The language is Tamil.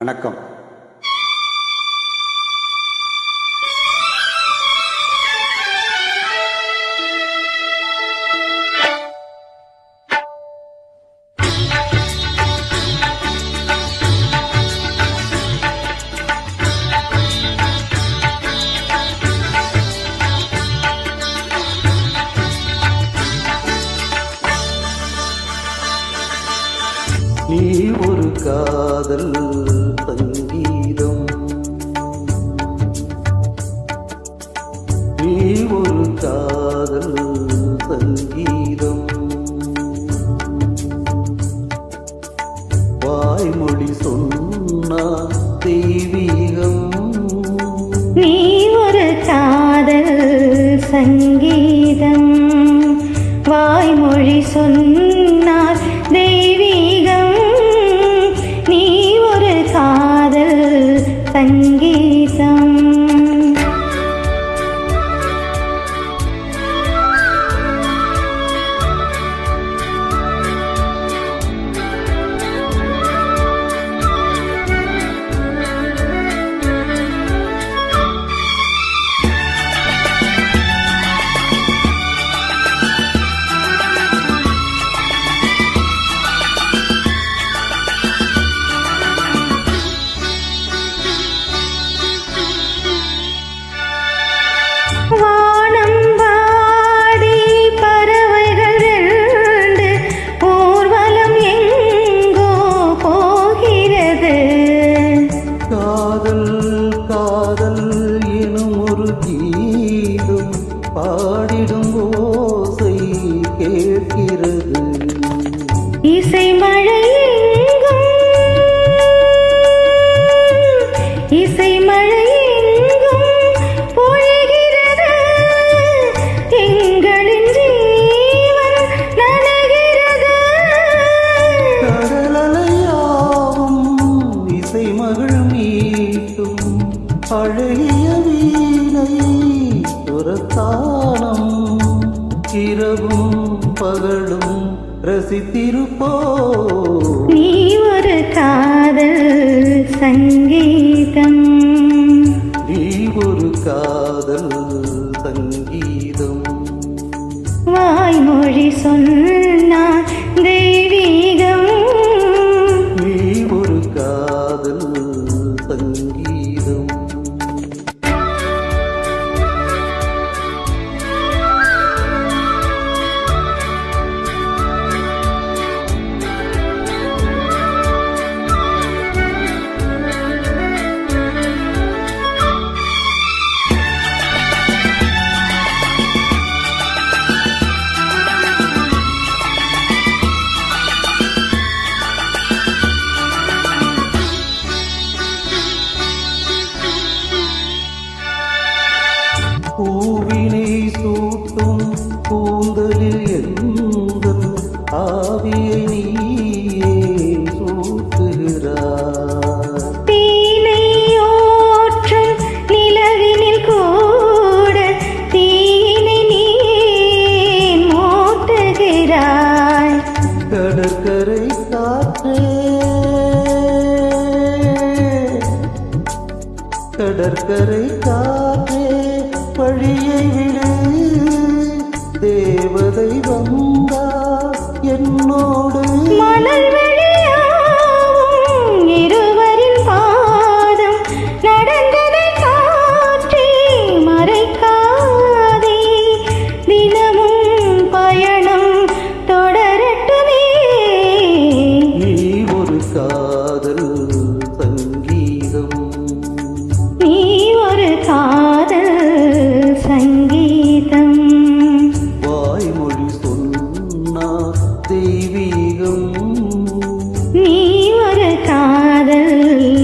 வணக்கம். நீ ஒரு காதல். காதல் சங்கீதம். வாய்மொழி சொன்னா தெய்வீகம். நீ ஒரு காதல் சங்கீதம். வாய்மொழி சொன்னார் தெய்வீகம். நீ ஒரு காதல் சங்கீதம். பாடிடும் ஓசை கேட்கிறது. இசை மழை இசை மழை கடலலையாவும் இசை மகள் மீட்டும் அழகிய வீணை சுரத்தானம் இரவும் பகலும் ரசித்திருப்போ நீ ஒரு காதல் சங்கீதம். நீ ஒரு காதல் சங்கீதம். வாய்மொழி சொன்னார் ஆவியை நீயே சூட்டுகிறார். தீனை ஓற்றும் நிலவினில் கூட தீனை நீ மூட்டுகிறாய். கடற்கரை காற்றே கடற்கரை காற்றே. ஒரு காதல் சங்கீதம். வாய்மொழி சொன்னா தெய்வீகம். நீ ஒரு காதல்